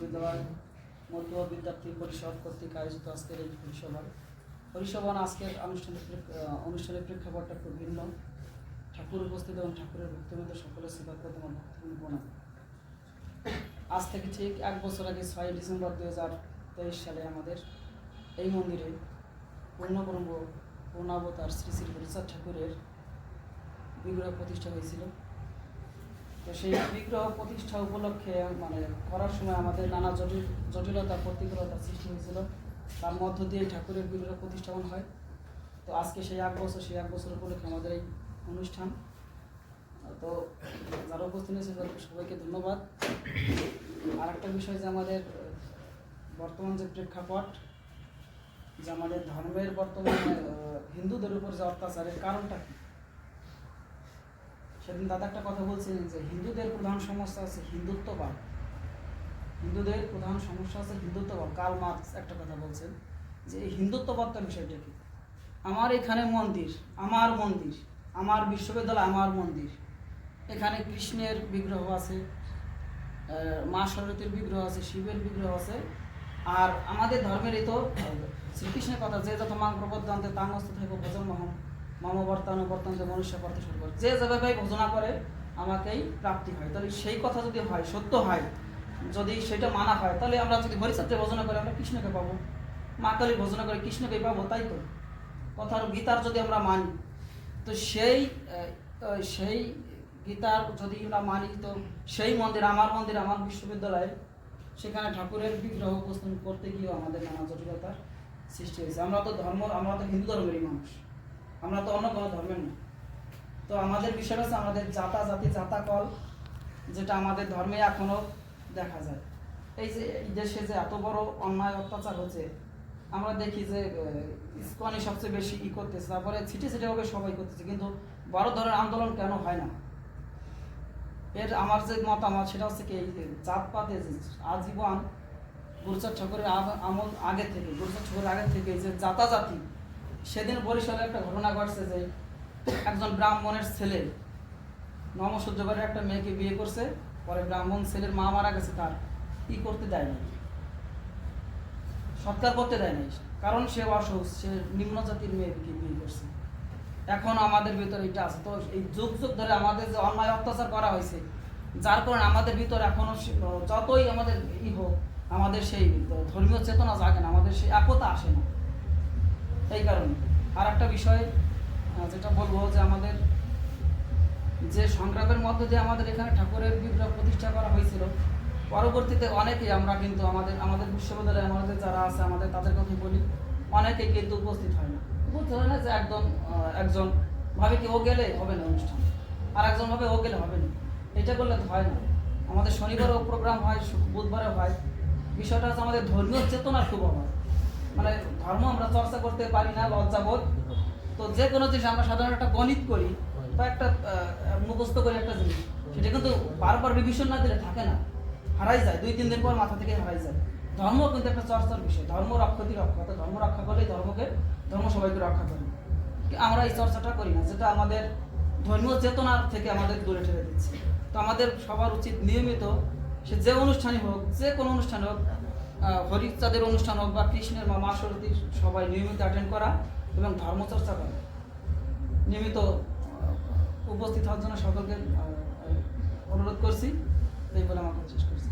বিশ্ববিদ্যালয় মধ্য বিদ্যার্থী পরিষদ কর্তৃক আয়োজিত আজকের এই পরিসভা পরিসভা আজকের আনুষ্ঠানিক অনুষ্ঠানের প্রেক্ষাপটটা খুব ভিন্ন। ঠাকুর উপস্থিত এবং ঠাকুরের ভক্তবৃন্দ সকলের সেবা করতে আমার ভক্তবৃন্দ আজ থেকে ঠিক এক বছর আগে ছয় ডিসেম্বর দু হাজার তেইশ সালে আমাদের এই মন্দিরে পূর্ণব্রহ্ম পূর্ণাবতার শ্রী শ্রী হরিচাঁদ ঠাকুরের বিগ্রহ প্রতিষ্ঠা হয়েছিল। তো সেই বিগ্রহ প্রতিষ্ঠা উপলক্ষে মানে করার সময় আমাদের নানা জটিল, জটিলতা প্রতিকূলতার সৃষ্টি হয়েছিল। তার মধ্য দিয়ে ঠাকুরের বিগ্রহ প্রতিষ্ঠাপন হয়। তো আজকে সেই এক বছর, সেই এক বছর উপলক্ষে আমাদের এই অনুষ্ঠান। তো যারা উপস্থিত হয়েছে সবাইকে ধন্যবাদ। আর একটা বিষয় যে আমাদের বর্তমান যে প্রেক্ষাপট, যে আমাদের ধর্মের বর্তমানে হিন্দুদের উপর যে অত্যাচারের কারণটা কি? সেদিন দাদা একটা কথা বলছিলেন যে, হিন্দুদের প্রধান সমস্যা আছে হিন্দুত্ববাদ। হিন্দুদের প্রধান সমস্যা আছে হিন্দুত্ববাদ। কাল মার্কস একটা কথা বলছেন যে হিন্দুত্ববাদটা বিষয়টা কি? আমার এখানে মন্দির, আমার মন্দির, আমার বিশ্ববিদ্যালয়, আমার মন্দির। এখানে কৃষ্ণের বিগ্রহ আছে মা সরস্বতীর বিগ্রহ আছে, শিবের বিগ্রহ আছে। আর আমাদের ধর্মের এই তো শ্রীকৃষ্ণের কথা যে যত মাং প্রবদ্ধান্তে তাঙ্গস্থ থেকে, ভজন মহম। মম বর্তান যে মনুষ্য করতে শুরু করে, যে যেভাবে ভজনা করে, আমাকেই প্রাপ্তি হয়। তাহলে সেই কথা যদি হয়, সত্য হয়, যদি সেটা মানা হয়, তাহলে আমরা যদি হরিচাত্রে ভজনা করি, আমরা কৃষ্ণকে পাবো। মা কালী ভজনা করে কৃষ্ণকে পাবো, তাই তো? কথার গীতার যদি আমরা মানি, তো সেই সেই গীতার যদি আমরা মানি, তো সেই মন্দির, আমার মন্দির, আমার বিশ্ববিদ্যালয়ে সেখানে ঠাকুরের বিগ্রহ উপস্থাপন করতে গিয়েও আমাদের নানা জটিলতার সৃষ্টি হয়েছে। আমরা তো ধর্ম, আমরা তো হিন্দু ধর্মেরই মানুষ। আমরা তো অন্য কোনো ধর্মের না। তো আমাদের বিষয় হচ্ছে আমাদের জাতা জাতি জাতা কল যেটা আমাদের ধর্মে এখনও দেখা যায়। এই যে এই দেশে যে এত বড় অন্যায় অত্যাচার হচ্ছে আমরা দেখি যে আহ, ইসকনই সবচেয়ে বেশি ই করতেছে তারপরে ছিটে ভাবে সবাই করতেছে কিন্তু বড় ধরনের আন্দোলন কেন হয় না? এর আমার যে মতামত সেটা হচ্ছে কি জাতপাতে আজীবন গুরুচাঁদ ঠাকুরের আমল আগে থেকে গুরুচাঁদ ঠাকুরের আগে থেকে যে জাতাজাতি সেদিন বরিশালে একটা ঘটনা ঘটছে যে একজন ব্রাহ্মণের ছেলে নমসূর্যবারের একটা মেয়েকে বিয়ে করছে, পরে ব্রাহ্মণ ছেলের মা মারা গেছে, তার ই করতে দেয় না সৎকার করতে দেয় নাই। কারণ সে অসুখ, সে নিম্ন জাতির মেয়েকে বিয়ে করছে। এখন আমাদের ভিতরে এটা আছে। তো এই যুগ যুগ ধরে আমাদের যে অন্যায় অত্যাচার করা হয়েছে, যার কারণে আমাদের ভিতরে এখনও যতই আমাদের ই হোক, আমাদের সেই ধর্মীয় চেতনা জাগে না, আমাদের সেই একতা আসে না। এই কারণে। আর একটা বিষয় যেটা বলব যে আমাদের যে সংগ্রামের মধ্যে দিয়ে আমাদের এখানে ঠাকুরের বিগ্রহ প্রতিষ্ঠা করা হয়েছিল, পরবর্তীতে অনেকেই আমরা কিন্তু আমাদের আমাদের বিশ্ববিদ্যালয়ে আমাদের যারা আছে, আমাদের তাদের কথা বলি অনেকেই কিন্তু উপস্থিত হয় না। উপস্থিত হয় না যে একদম একজন ভাবে কি ও গেলে হবে না অনুষ্ঠান, আর একজন ভাবে ও গেলে হবে না। এটা করলে তো হয় না। আমাদের শনিবারও প্রোগ্রাম হয়, শু- বুধবারে হয়। বিষয়টা হচ্ছে আমাদের ধর্মীয় চেতনার খুব অভাব। মানে ধর্ম আমরা চর্চা করতে পারি না, লজ্জাবোধ। তো যে কোনো জিনিস আমরা সাধারণত একটা গণিত করি বা একটা মুখস্থ করি একটা জিনিস। সেটা কিন্তু বারবার রিভিশন না দিলে থাকে না। হারাই যায়, দুই, তিন দিন পর মাথা থেকে হারাই যায়। ধর্ম কিন্তু একটা চর্চার বিষয়। ধর্ম রক্ষতি রক্ষা? তো ধর্ম রক্ষা করলেই ধর্মকে, ধর্ম সবাইকে রক্ষা করে। আমরা এই চর্চাটা করি না, যেটা আমাদের ধর্মীয় চেতনার থেকে আমাদের দূরে ঠেলে দিচ্ছে। তো আমাদের সবার উচিত নিয়মিত সে যে অনুষ্ঠানই হোক, যে কোনো অনুষ্ঠান হোক হরিচাঁদের অনুষ্ঠান হোক বা কৃষ্ণের বা মা সরস্বতীর সবাই নিয়মিত অ্যাটেন্ড করা এবং ধর্মচর্চা করা। নিয়মিত উপস্থিত হওয়ার জন্য সকলকে অনুরোধ করছি। এই বলে আমার শেষ করছি।